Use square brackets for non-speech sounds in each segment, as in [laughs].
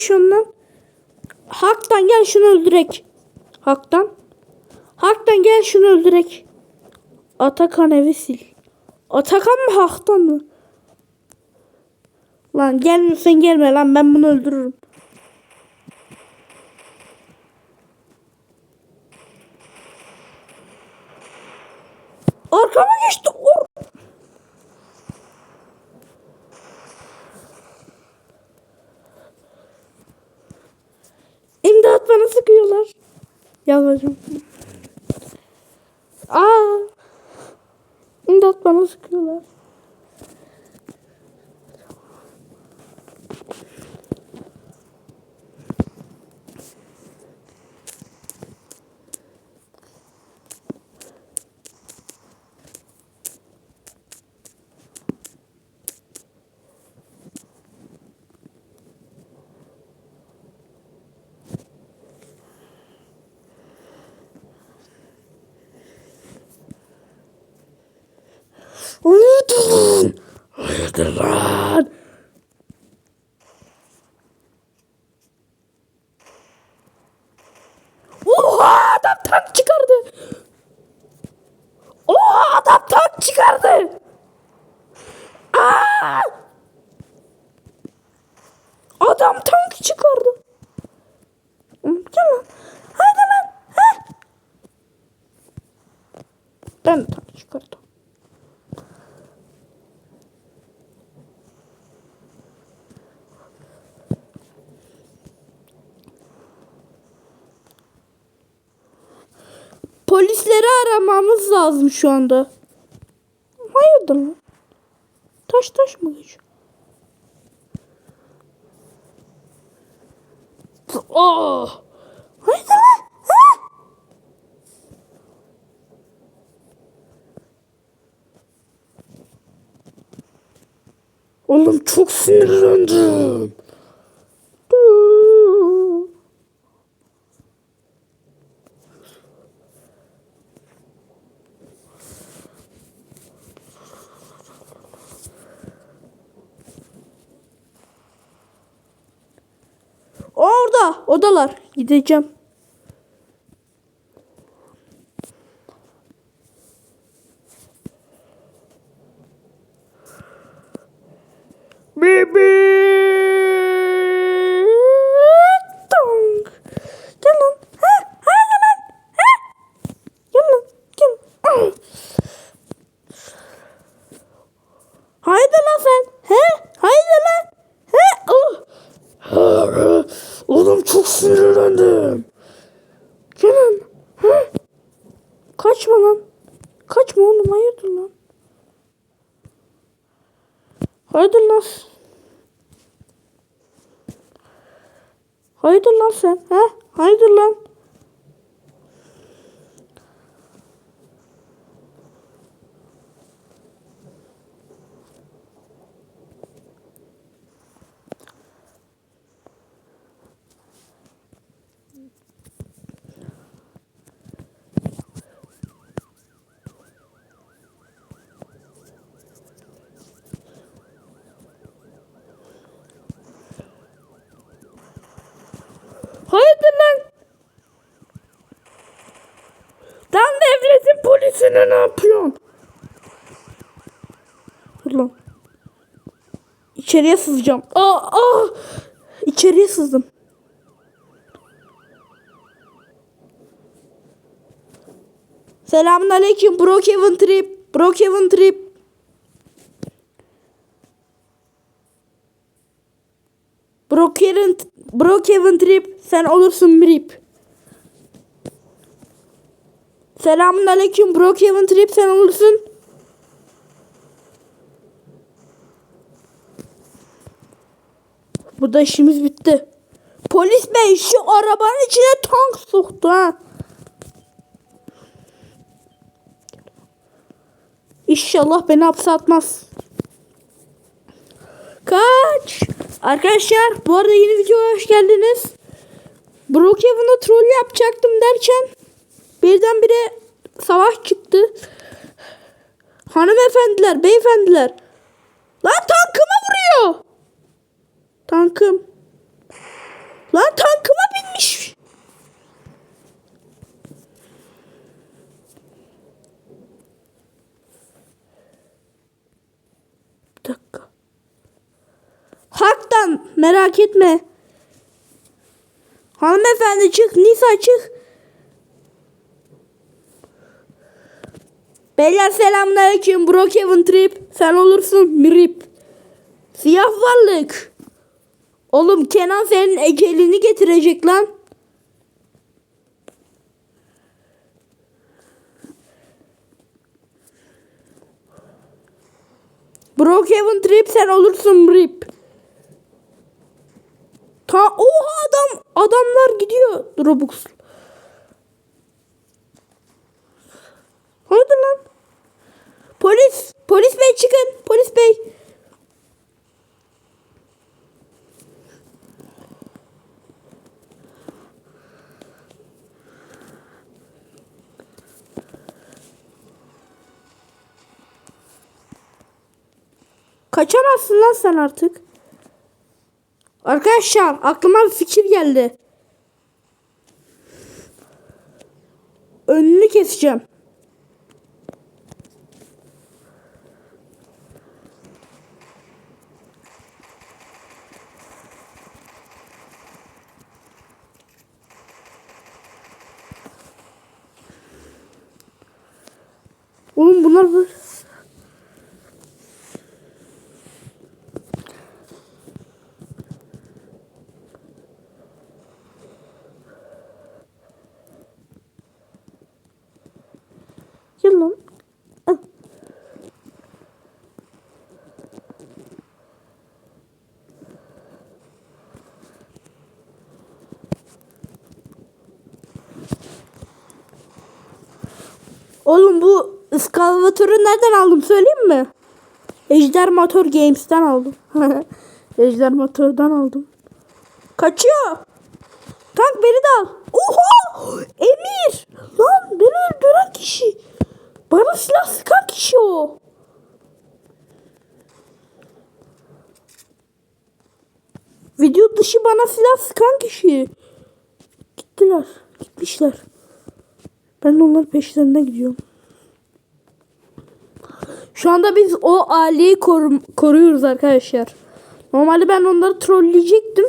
Şundan. Hak'tan gel şunu öldürek. Hak'tan. Hak'tan gel şunu öldürek. Atakan evi sil. Atakan mı Hak'tan mı? Lan gelmiyorsan gelme lan ben bunu öldürürüm. Arkama geçti. Or İmdat bana sıkıyorlar. Yalvarırım. Aa. İmdat bana sıkıyorlar. Lan. Oha adam tank çıkardı. Oha adam tank çıkardı. Aa! Adam tank çıkardı. Gel lan. Hadi lan. Ha? Ben tank çıkardım. Aramamız lazım şu anda. Hayırdır lan? Taş taş mı geçiyor? Oh! Haydi lan! Ha? Oğlum çok sinirlendim. Orada odalar. Gideceğim. Bibi. Dong. Gel lan. Ha, hadi lan. Ha. Gel lan. Gel. Ah. Haydi lan sen. He? Haydi lan. He? Oh. Oğlum çok sinirlendim. Gel lan. Ha? Kaçma lan. Kaçma oğlum hayırdır lan. Hayırdır lan. Hayırdır lan sen. He? Hayırdır lan. Hayırdır lan? Lan polisine ne yapıyorsun? Dur lan. İçeriye sızacağım. Aa, aa. İçeriye sızdım. Selamun aleyküm Brookhaven Trip. Brookhaven Trip. Brookhaven, Brookhaven Trip. Sen olursun Rip. Selamun aleyküm Brookhaven Trip. Sen olursun. Burada işimiz bitti. Polis bey şu arabanın içine tank soktu ha. İnşallah beni hapse atmaz. Kaç. Arkadaşlar bu arada yeni videoya hoş geldiniz. Brookhaven'da troll yapacaktım derken Birdenbire savaş çıktı. Hanımefendiler, beyefendiler. Lan tankıma vuruyor. Tankım. Lan tankıma binmiş. Bir dakika. Haktan merak etme. Hanımefendi çık, Nisa çık. Beyler selamünaleyküm. Brookhaven Trip. Sen olursun Mirip. Siyah varlık. Oğlum Kenan senin ecelini getirecek lan. Brookhaven Trip sen olursun Rip. Ta oha adam adamlar gidiyor Robux. Hadi lan. Polis polis bey çıkın polis bey. Kaçamazsın lan sen artık. Arkadaşlar aklıma bir fikir geldi. Önünü keseceğim. Oğlum bunlar böyle... Lan. Ah. Oğlum bu ıskalavatörü nereden aldım söyleyeyim mi? Ejder Motor Games'ten aldım. [laughs] Ejder Motor'dan aldım. Kaçıyor. Tank beni de al. Oha! Emir! Lan beni öldüren kişi. Bana silah sıkan kişi o. Video dışı bana silah sıkan kişi. Gittiler. Gitmişler. Ben de onların peşlerine gidiyorum. Şu anda biz o aileyi korum- koruyoruz arkadaşlar. Normalde ben onları trolleyecektim.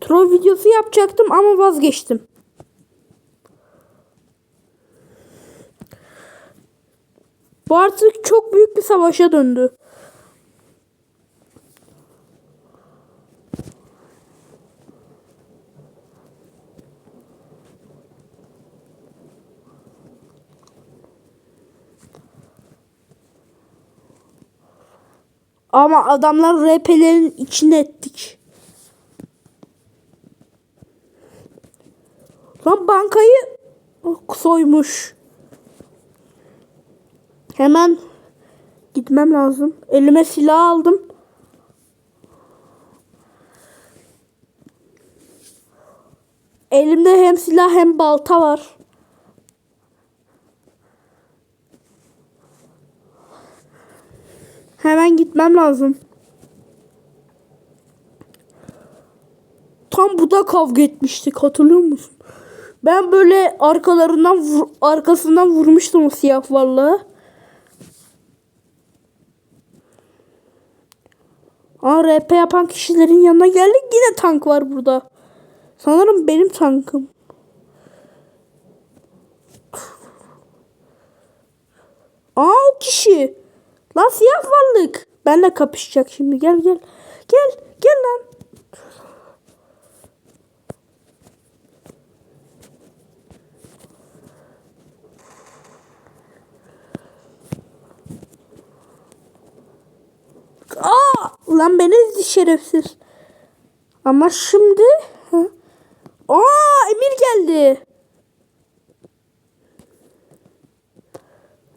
Troll videosu yapacaktım ama vazgeçtim. Bu artık çok büyük bir savaşa döndü. Ama adamlar RP'lerin içine ettik. Lan bankayı soymuş. Hemen gitmem lazım. Elime silah aldım. Elimde hem silah hem balta var. Hemen gitmem lazım. Tam bu da kavga etmiştik hatırlıyor musun? Ben böyle arkalarından vur- arkasından vurmuştum o siyah varlığı. Aa RP yapan kişilerin yanına geldik yine tank var burada. Sanırım benim tankım. Aa o kişi. Lan siyah varlık. Benle kapışacak şimdi. Gel gel. Gel. Gel lan. Aa! Lan beni şerefsiz. Ama şimdi... Ha? Aa! Emir geldi.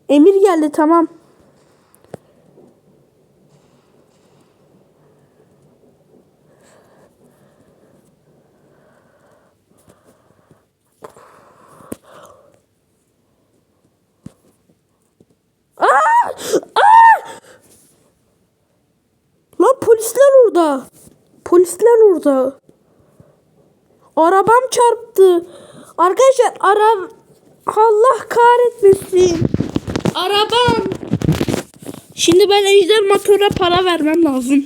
Emir geldi tamam. Aa! Aa! Lan polisler orada. Orada. Arabam çarptı. Arkadaşlar ara Allah kahretmesin. Arabam. Şimdi ben ejder motora para vermem lazım.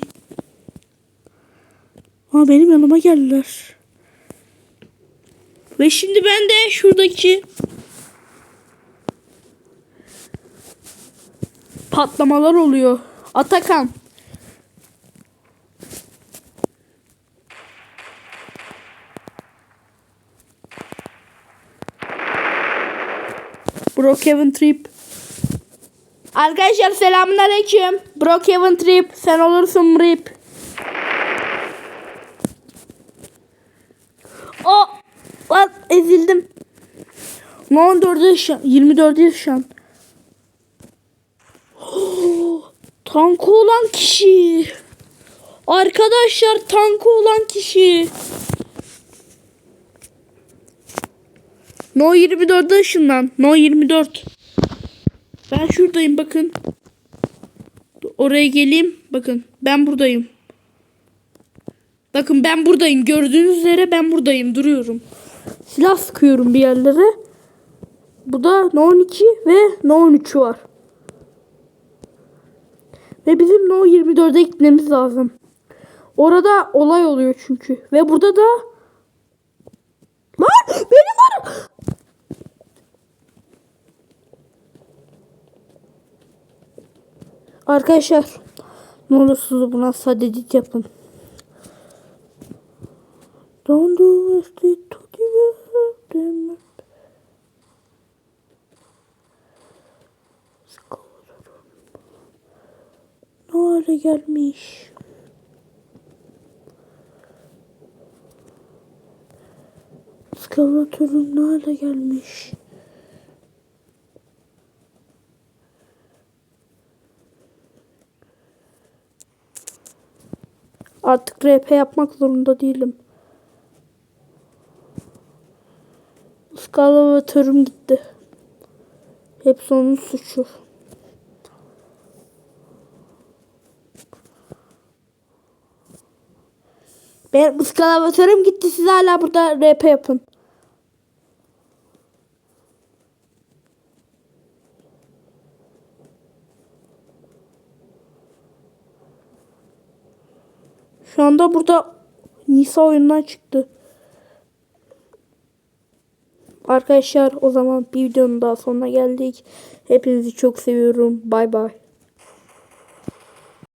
Aa benim yanıma geldiler. Ve şimdi ben de şuradaki patlamalar oluyor. Atakan. Brookhaven Trip. Arkadaşlar selamünaleyküm. Brookhaven Trip. Sen olursun Rip. O lan ezildim. Ne 14 şu an. 24 şu an. [gasps] Oh, tankı olan kişi. Arkadaşlar tankı olan kişi. No 24'de ışınlan. No 24. Ben şuradayım bakın. Oraya geleyim. Bakın ben buradayım. Bakın ben buradayım. Gördüğünüz üzere ben buradayım. Duruyorum. Silah sıkıyorum bir yerlere. Bu da No 12 ve No 13 var. Ve bizim No 24'e gitmemiz lazım. Orada olay oluyor çünkü. Ve burada da Lan benim var. Arkadaşlar ne olursunuz buna sadedit yapın. Don't do it to give. Ne hale gelmiş. Skalatörüm ne hale gelmiş. Artık RP yapmak zorunda değilim. Skalatörüm gitti. Hepsi onun suçu. Benim ıskalavatörüm gitti. Siz hala burada RP yapın. Şu anda burada Nisa oyundan çıktı. Arkadaşlar o zaman bir videonun daha sonuna geldik. Hepinizi çok seviyorum. Bay bay.